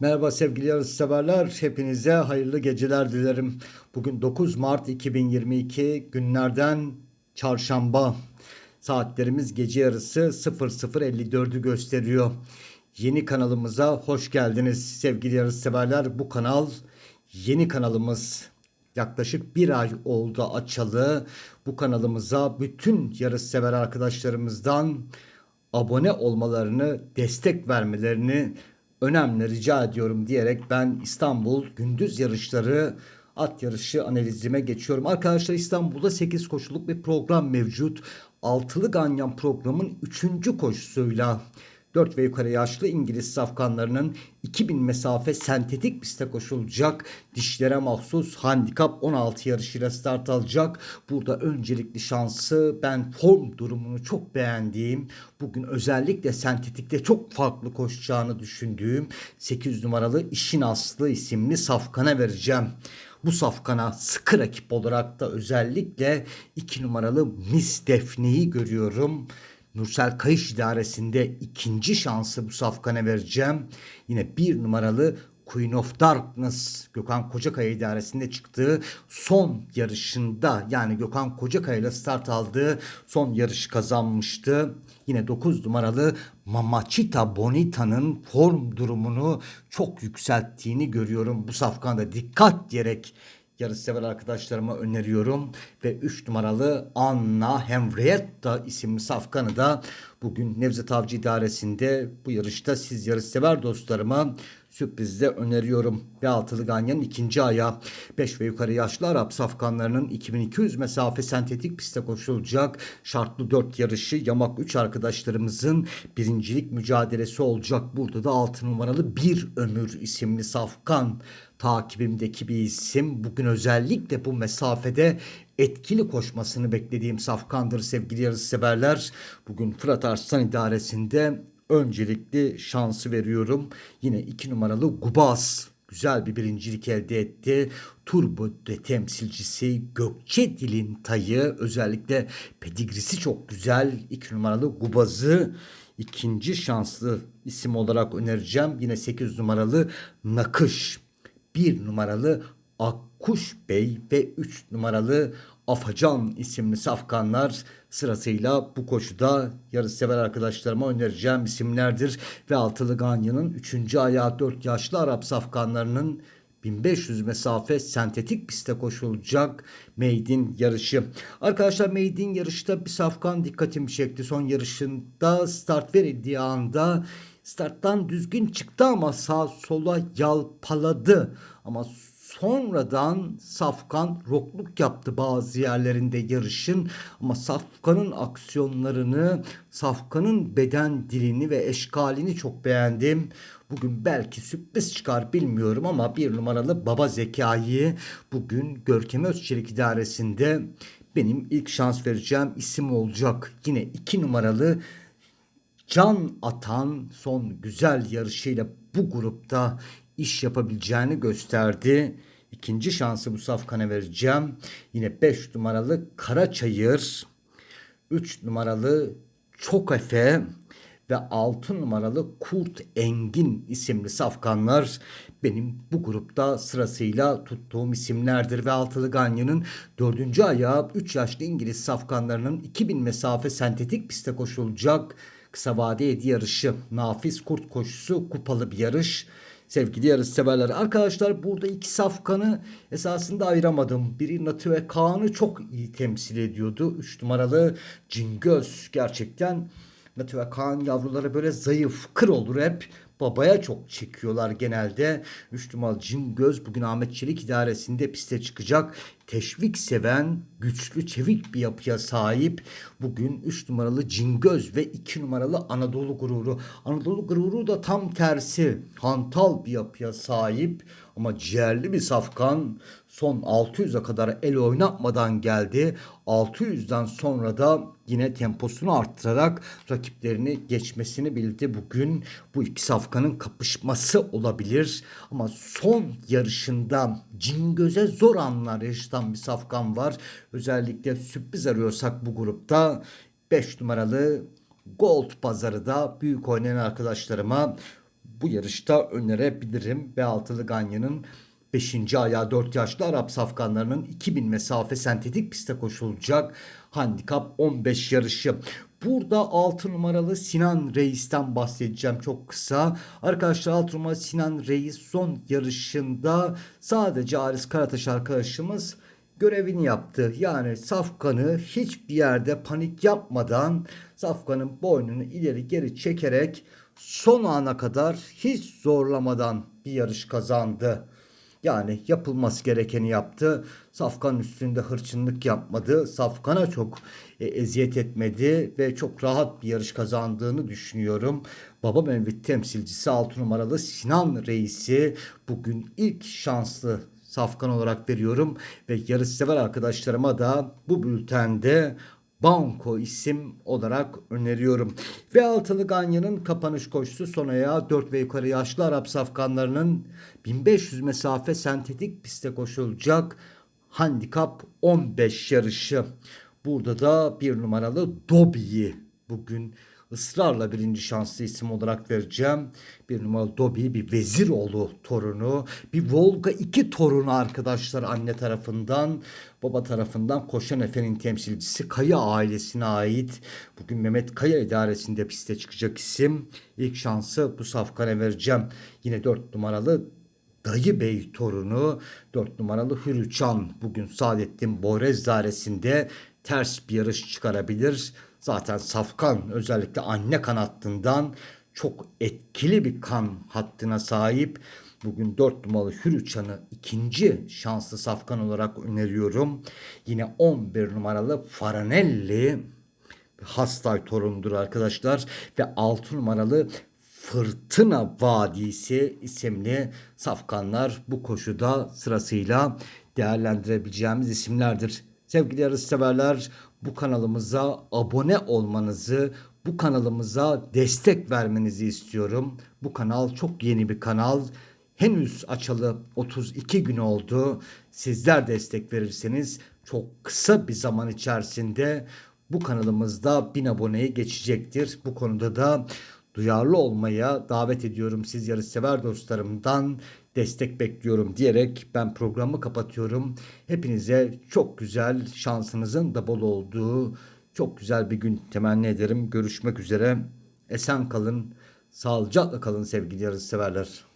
Merhaba sevgili yarışseverler. Hepinize hayırlı geceler dilerim. Bugün 9 Mart 2022 günlerden çarşamba. Saatlerimiz gece yarısı 00.54'ü gösteriyor. Yeni kanalımıza hoş geldiniz sevgili yarışseverler. Bu kanal yeni kanalımız. Yaklaşık bir ay oldu açalı. Bu kanalımıza bütün yarışsever arkadaşlarımızdan abone olmalarını, destek vermelerini önemli rica ediyorum diyerek ben İstanbul gündüz yarışları at yarışı analizime geçiyorum. Arkadaşlar İstanbul'da 8 koşuluk bir program mevcut. Altılı Ganyan programın 3. koşusuyla 4 ve yukarı yaşlı İngiliz safkanlarının 2000 mesafe sentetik piste koşulacak. Dişlere mahsus handikap 16 yarışıyla start alacak. Burada öncelikli şansı ben form durumunu çok beğendiğim, bugün özellikle sentetikte çok farklı koşacağını düşündüğüm 8 numaralı İşin Aslı isimli safkana vereceğim. Bu safkana sıkı rakip olarak da özellikle 2 numaralı Miss Defne'yi görüyorum. Nursel Kayış idaresinde ikinci şansı bu safkana vereceğim. Yine bir numaralı Queen of Darkness Gökhan Kocakaya idaresinde çıktığı son yarışında yani Gökhan Kocakaya ile start aldığı son yarış kazanmıştı. Yine 9 numaralı Mamacita Bonita'nın form durumunu çok yükselttiğini görüyorum. Bu safkanda dikkat diyerek yarışsever arkadaşlarıma öneriyorum. Ve 3 numaralı Anna Henrietta isimli safkanı da bugün Nevzat Avcı idaresinde bu yarışta siz yarışsever dostlarıma sürprizde öneriyorum. Ve altılı ganyanın ikinci ayağı 5 ve yukarı yaşlı Arap safkanlarının 2200 mesafe sentetik piste koşulacak. Şartlı 4 yarışı yamak 3 arkadaşlarımızın birincilik mücadelesi olacak. Burada da 6 numaralı Bir Ömür isimli safkan takibimdeki bir isim. Bugün özellikle bu mesafede etkili koşmasını beklediğim safkandır sevgili yarışseverler. Bugün Fırat Arslan idaresinde öncelikli şansı veriyorum. Yine iki numaralı Gubas güzel bir birincilik elde etti. Turbo de temsilcisi Gökçe Dilin Tayı özellikle pedigrisi çok güzel. İki numaralı Gubaz'ı ikinci şanslı isim olarak önereceğim. Yine 8 numaralı Nakış. 1 numaralı Akkuş Bey ve 3 numaralı Afacan isimli safkanlar sırasıyla bu koşuda yarışsever arkadaşlarıma önereceğim isimlerdir. Ve Altılı Ganyan'ın 3. ayağı 4 yaşlı Arap safkanlarının 1500 mesafe sentetik piste koşulacak Maiden yarışı. Arkadaşlar Maiden yarışta bir safkan dikkatimi çekti. Son yarışında start verildiği anda starttan düzgün çıktı ama sağ sola yalpaladı. Ama sonradan Safkan rokluk yaptı bazı yerlerinde yarışın ama Safkan'ın aksiyonlarını, Safkan'ın beden dilini ve eşkalini çok beğendim. Bugün belki sürpriz çıkar bilmiyorum ama bir numaralı Baba Zekayı bugün Görkem Özçelik idaresinde benim ilk şans vereceğim isim olacak. Yine iki numaralı can atan son güzel yarışıyla bu grupta iş yapabileceğini gösterdi. İkinci şansı bu safkana vereceğim. Yine 5 numaralı Karaçayır, 3 numaralı Çok Efe ve 6 numaralı Kurt Engin isimli safkanlar benim bu grupta sırasıyla tuttuğum isimlerdir ve Altılı Ganyan'ın dördüncü ayağı 3 yaşlı İngiliz safkanlarının 2000 mesafe sentetik piste koşulacak kısa vade yarışı. Nafiz Kurt koşusu kupalı bir yarış. Sevgili yarış severler. Arkadaşlar burada iki safkanı esasında ayıramadım. Biri Natı ve Kaan'ı çok iyi temsil ediyordu. 3 numaralı Cingöz gerçekten Natı ve Kaan yavruları böyle zayıf, kır olur hep. Babaya çok çekiyorlar genelde. 3 numaralı Cingöz bugün Ahmet Çelik idaresinde piste çıkacak. Teşvik seven, güçlü, çevik bir yapıya sahip. Bugün 3 numaralı Cingöz ve 2 numaralı Anadolu Gururu. Anadolu Gururu da tam tersi. Hantal bir yapıya sahip ama ciğerli bir safkan. Son 600'e kadar el oynatmadan geldi. 600'den sonra da yine temposunu arttırarak rakiplerini geçmesini bildi. Bugün bu iki safkanın kapışması olabilir. Ama son yarışında Cingöz'e zor anlar yaşatan bir safkan var. Özellikle sürpriz arıyorsak bu grupta 5 numaralı Gold pazarı da büyük oynayan arkadaşlarıma bu yarışta önerebilirim. B6'lı Ganyan'ın 5. ayağı 4 yaşlı Arap safkanlarının 2000 mesafe sentetik piste koşulacak handikap 15 yarışı. Burada 6 numaralı Sinan Reis'ten bahsedeceğim çok kısa. Arkadaşlar 6 numaralı Sinan Reis son yarışında sadece Aris Karataş arkadaşımız görevini yaptı. Yani Safkan'ı hiçbir yerde panik yapmadan Safkan'ın boynunu ileri geri çekerek son ana kadar hiç zorlamadan bir yarış kazandı. Yani yapılması gerekeni yaptı. Safkan üstünde hırçınlık yapmadı. Safkan'a çok e, eziyet etmedi ve çok rahat bir yarış kazandığını düşünüyorum. Baba Mevlid temsilcisi 6 numaralı Sinan Reis'i bugün ilk şanslı safkan olarak veriyorum ve yarışsever arkadaşlarıma da bu bültende Banko isim olarak öneriyorum. Ve altılı Ganyan'ın kapanış koşusu son ayağı 4 ve yukarı yaşlı Arap safkanlarının 1500 mesafe sentetik piste koşulacak handikap 15 yarışı. Burada da bir numaralı Dobi'yi bugün ısrarla birinci şanslı isim olarak vereceğim. Bir numaralı Dobi bir Veziroğlu torunu. Bir Volga 2 torunu arkadaşlar anne tarafından. Baba tarafından Koşan Efe'nin temsilcisi Kaya ailesine ait. Bugün Mehmet Kaya idaresinde piste çıkacak isim. İlk şansı bu safkana vereceğim. Yine 4 numaralı Dayı Bey torunu 4 numaralı Hürüçan bugün Saadettin Boyrez dairesinde ters bir yarış çıkarabilir. Zaten Safkan özellikle anne kanattından çok etkili bir kan hattına sahip. Bugün 4 numaralı Hürüçan'ı ikinci şanslı safkan olarak öneriyorum. Yine 11 numaralı Faranelli Hastay torundur arkadaşlar. Ve 6 numaralı Fırtına Vadisi isimli safkanlar bu koşuda sırasıyla değerlendirebileceğimiz isimlerdir. Sevgili yarışseverler bu kanalımıza abone olmanızı, bu kanalımıza destek vermenizi istiyorum. Bu kanal çok yeni bir kanal. Henüz açalı 32 gün oldu. Sizler destek verirseniz çok kısa bir zaman içerisinde bu kanalımızda 1000 aboneyi geçecektir. Bu konuda da duyarlı olmaya davet ediyorum siz yarışsever dostlarımdan destek bekliyorum diyerek ben programı kapatıyorum. Hepinize çok güzel şansınızın da bol olduğu çok güzel bir gün temenni ederim. Görüşmek üzere. Esen kalın, sağlıcakla kalın sevgili yarışseverler.